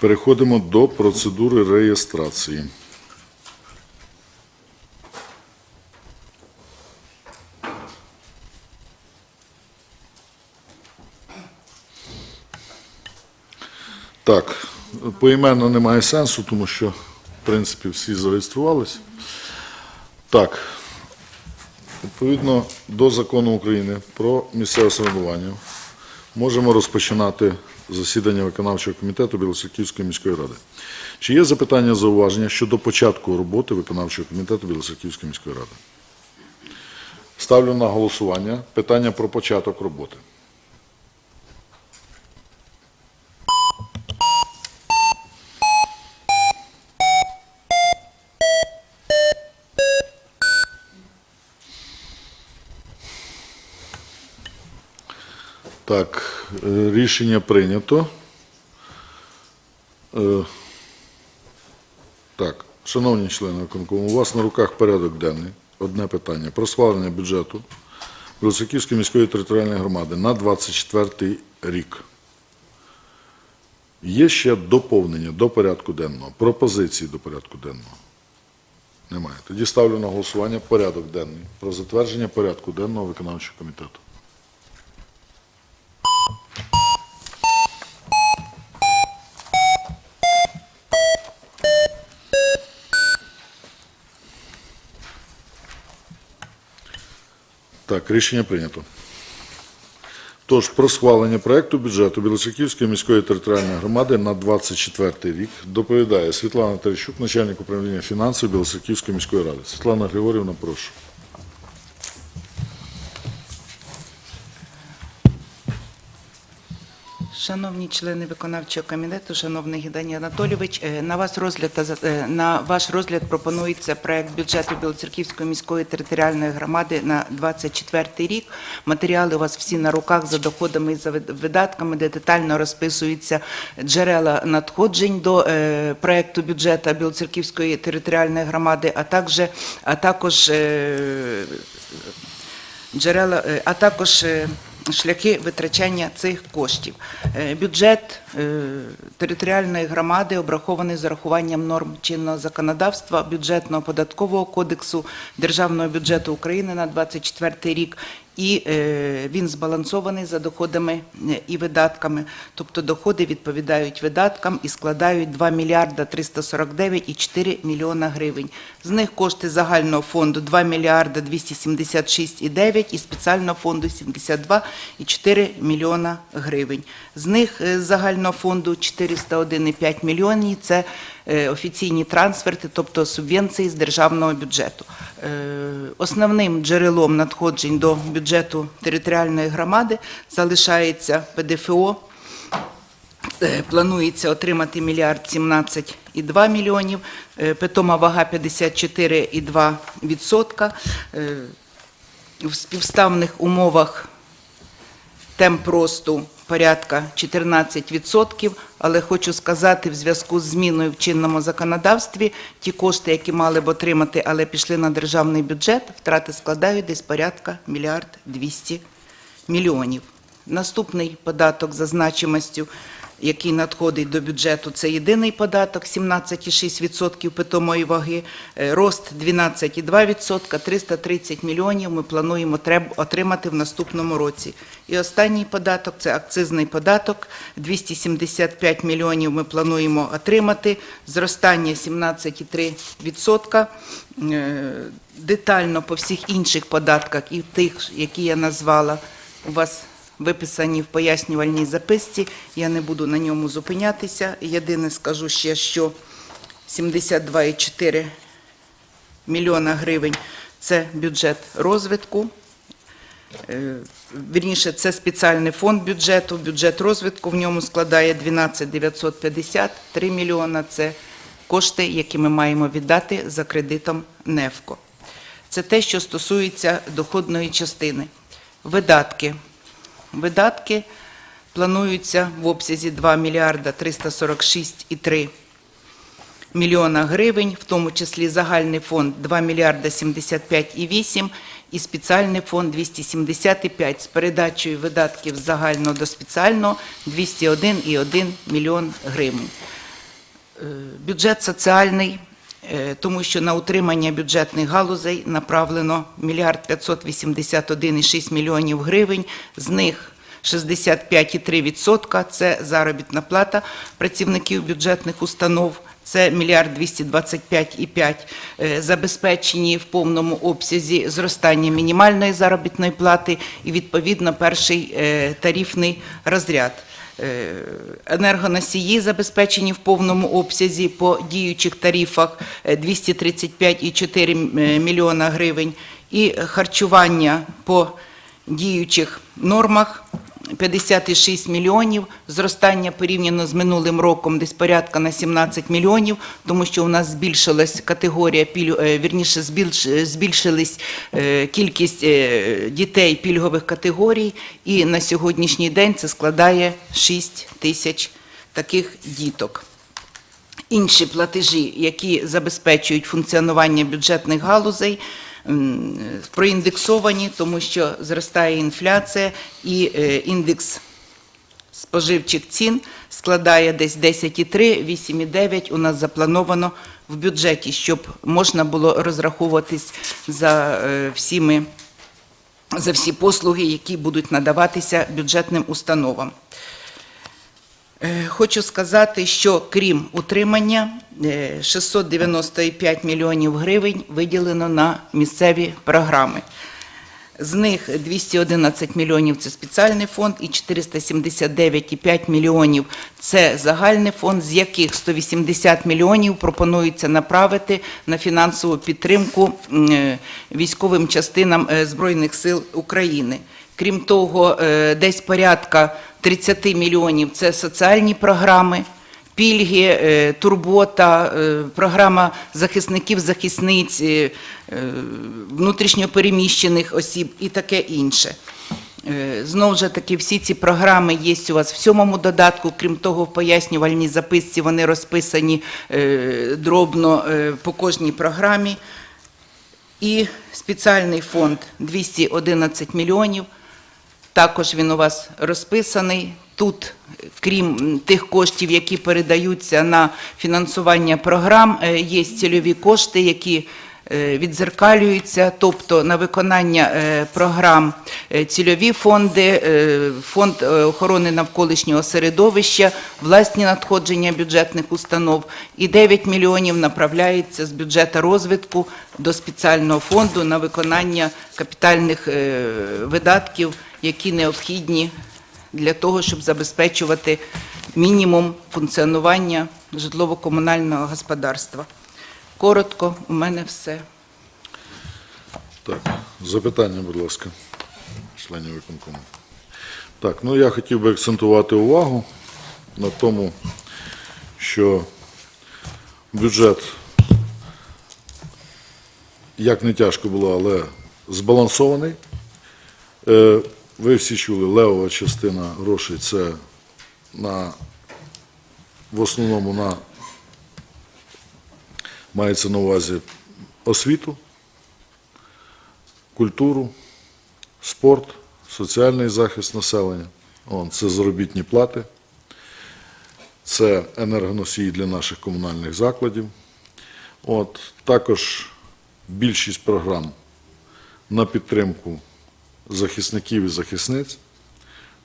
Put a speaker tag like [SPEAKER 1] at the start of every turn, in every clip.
[SPEAKER 1] Переходимо до процедури реєстрації. Так, поіменно немає сенсу, тому що, в принципі, всі зареєструвалися. Так, Відповідно до закону України про місцеве самоврядування можемо розпочинати засідання виконавчого комітету Білоцерківської міської ради. Чи є запитання зауваження щодо початку роботи виконавчого комітету Білоцерківської міської ради? Ставлю на голосування питання про початок роботи. Так, е, рішення прийнято. Е, Так, шановні члени виконкому, у вас на руках порядок денний. Одне питання. Про схвалення бюджету Білоцерківської міської територіальної громади на 24 рік. Є ще доповнення до порядку денного, пропозиції до порядку денного. Немає. Тоді ставлю на голосування порядок денний про затвердження порядку денного виконавчого комітету. Так, рішення прийнято. Тож, про схвалення проекту бюджету Білоцерківської міської територіальної громади на 24 рік доповідає Світлана Терещук, начальник управління фінансів Білоцерківської міської ради. Світлана Григорівна, прошу.
[SPEAKER 2] Шановні члени виконавчого комітету, шановний Гідені Анатолійович, е, на вас розгляд е, на ваш розгляд пропонується проект бюджету Білоцерківської міської територіальної громади на 24 рік. Матеріали у вас всі на руках за доходами і за видатками, де детально розписуються джерела надходжень до е, проекту бюджету Білоцерківської територіальної громади, а також а також джерела, а також шляхи витрачання цих коштів. Е, Бюджет е, територіальної громади обрахований з урахуванням норм чинного законодавства, бюджетного податкового кодексу Державного бюджету України на 24 рік. І е, він збалансований за доходами е, і видатками, тобто доходи відповідають видаткам і складають 2 мільярда 349,4 мільйона гривень. З них кошти загального фонду 2 мільярда 276,9 і спеціального фонду 72,4 мільйона гривень. З них е, загального фонду 401,5 мільйонів – це офіційні трансферти, тобто субвенції з державного бюджету. Основним джерелом надходжень до бюджету територіальної громади залишається ПДФО. Е, Планується отримати мільярд 17,2 мільйонів, е, питома вага 54,2 відсотка. Е, В співставних умовах темп росту порядка 14%, але хочу сказати, в зв'язку з зміною в чинному законодавстві, ті кошти, які мали б отримати, але пішли на державний бюджет, втрати складають десь порядка мільярд 200 мільйонів. Наступний податок за значимостю, який надходить до бюджету, це єдиний податок 17,6% питомої ваги, е, рост 12,2%, 330 мільйонів ми плануємо отримати в наступному році. І останній податок це акцизний податок, 275 мільйонів ми плануємо отримати, зростання 17,3%. Е, Детально по всіх інших податках і тих, які я назвала, у вас виписані в пояснювальній записці. Я не буду на ньому зупинятися. Єдине скажу ще, що 72,4 мільйона гривень – це бюджет розвитку. Е, Вірніше, це спеціальний фонд бюджету. Бюджет розвитку в ньому складає 12 950, 3 мільйона – це кошти, які ми маємо віддати за кредитом НЕФКО. Це те, що стосується доходної частини. Видатки. Видатки плануються в обсязі 2 мільярда 346,3 мільйона гривень, в тому числі загальний фонд 2 мільярда 75,8 і спеціальний фонд 275 з передачею видатків з загального до спеціального 201,1 мільйон гривень. Е, Бюджет соціальний, тому що на утримання бюджетних галузей направлено мільярд 581,6 мільйонів гривень, з них 65,3% – це заробітна плата працівників бюджетних установ, це мільярд 225,5 е, забезпечені в повному обсязі зростання мінімальної заробітної плати і, відповідно, перший е, тарифний розряд. Е, Енергоносії забезпечені в повному обсязі по діючих тарифах е, 235,4 мільйона гривень і харчування по діючих нормах 56 мільйонів, зростання порівняно з минулим роком десь порядка на 17 мільйонів, тому що у нас збільшилась категорія е, вірніше збільш, збільшились е, кількість е, дітей пільгових категорій, і на сьогоднішній день це складає 6 тисяч таких діток. Інші платежі, які забезпечують функціонування бюджетних галузей, проіндексовані, тому що зростає інфляція і е, індекс споживчих цін складає десь 10,3, 8,9 у нас заплановано в бюджеті, щоб можна було розраховуватись за е, всіми за всі послуги, які будуть надаватися бюджетним установам. Е, Хочу сказати, що крім утримання, е, 695 мільйонів гривень виділено на місцеві програми. З них 211 мільйонів – це спеціальний фонд і 479,5 мільйонів – це загальний фонд, з яких 180 мільйонів пропонується направити на фінансову підтримку е, військовим частинам е, Збройних сил України. Крім того, е, десь порядка 30 мільйонів – це соціальні програми, пільги, е, турбота, е, програма захисників, захисниць, е, внутрішньопереміщених осіб і таке інше. Знову ж таки, всі ці програми є у вас в сьомому додатку. Крім того, в пояснювальній записці вони розписані дробно по кожній програмі. І спеціальний фонд 211 мільйонів. Також він у вас розписаний. Тут, крім тих коштів, які передаються на фінансування програм, е, є цільові кошти, які е, відзеркалюються, тобто на виконання е, програм цільові фонди, фонд охорони навколишнього середовища, власні надходження бюджетних установ і 9 мільйонів направляється з бюджету розвитку до спеціального фонду на виконання капітальних видатків, які необхідні для того, щоб забезпечувати мінімум функціонування житлово-комунального господарства. Коротко, у мене все.
[SPEAKER 1] Так, запитання, будь ласка, членів виконкому. Так, ну я хотів би акцентувати увагу на тому, що бюджет, як не тяжко було, але збалансований. Ви всі чули, левова частина грошей це на, в основному на, мається на увазі освіту, культуру, спорт, соціальний захист населення. Вон, це заробітні плати, це енергоносії для наших комунальних закладів. От, також більшість програм на підтримку захисників і захисниць.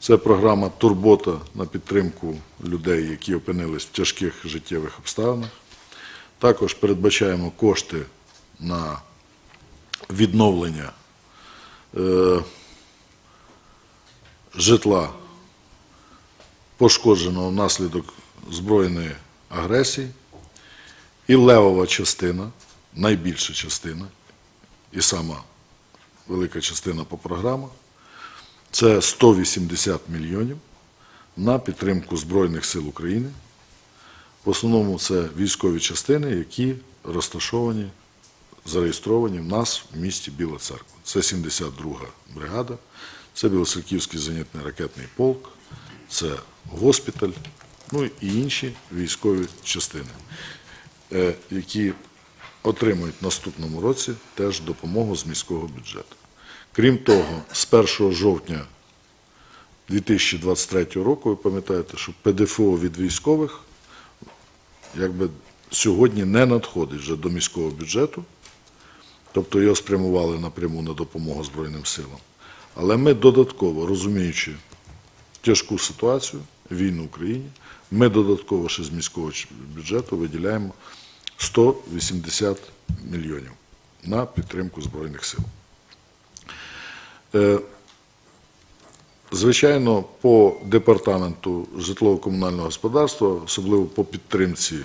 [SPEAKER 1] Це програма Турбота на підтримку людей, які опинились в тяжких життєвих обставинах. Також передбачаємо кошти на відновлення е, житла, пошкодженого внаслідок збройної агресії, і левова частина, найбільша частина, і сама велика частина по програмах, це 180 мільйонів на підтримку Збройних сил України. В основному це військові частини, які розташовані зареєстровані в нас в місті Біла Церква. Це 72-га бригада, це Білоцерківський зенітний ракетний полк, це госпіталь, ну і інші військові частини, е, які отримують в наступному році теж допомогу з міського бюджету. Крім того, з 1 жовтня 2023 року, ви пам'ятаєте, що ПДФО від військових сьогодні не надходить вже до міського бюджету, тобто його спрямували напряму на допомогу Збройним силам. Але ми додатково, розуміючи тяжку ситуацію, війну в Україні, ми додатково ще з міського бюджету виділяємо 180 мільйонів на підтримку Збройних сил. Е, Звичайно, по департаменту житлово-комунального господарства, особливо по підтримці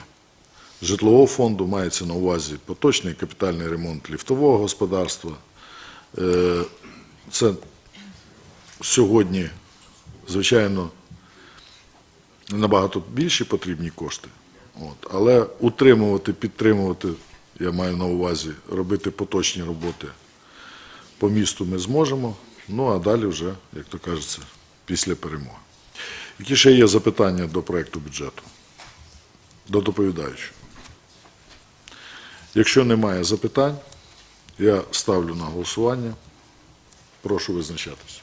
[SPEAKER 1] житлового фонду, мається на увазі поточний капітальний ремонт ліфтового господарства. Е, Це сьогодні, звичайно, набагато більші потрібні кошти. От. Але утримувати, підтримувати, я маю на увазі, робити поточні роботи по місту ми зможемо. Ну а далі вже, як то кажеться, після перемоги. Які ще є запитання до проєкту бюджету? До доповідаючого? Якщо немає запитань, я ставлю на голосування. Прошу визначатися.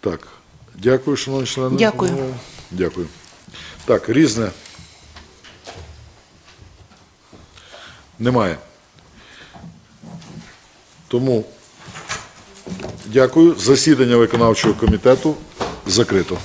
[SPEAKER 1] Так, дякую, шановні члени.
[SPEAKER 2] Дякую.
[SPEAKER 1] Дякую. Так, різне. Немає. Тому дякую. Засідання виконавчого комітету закрито.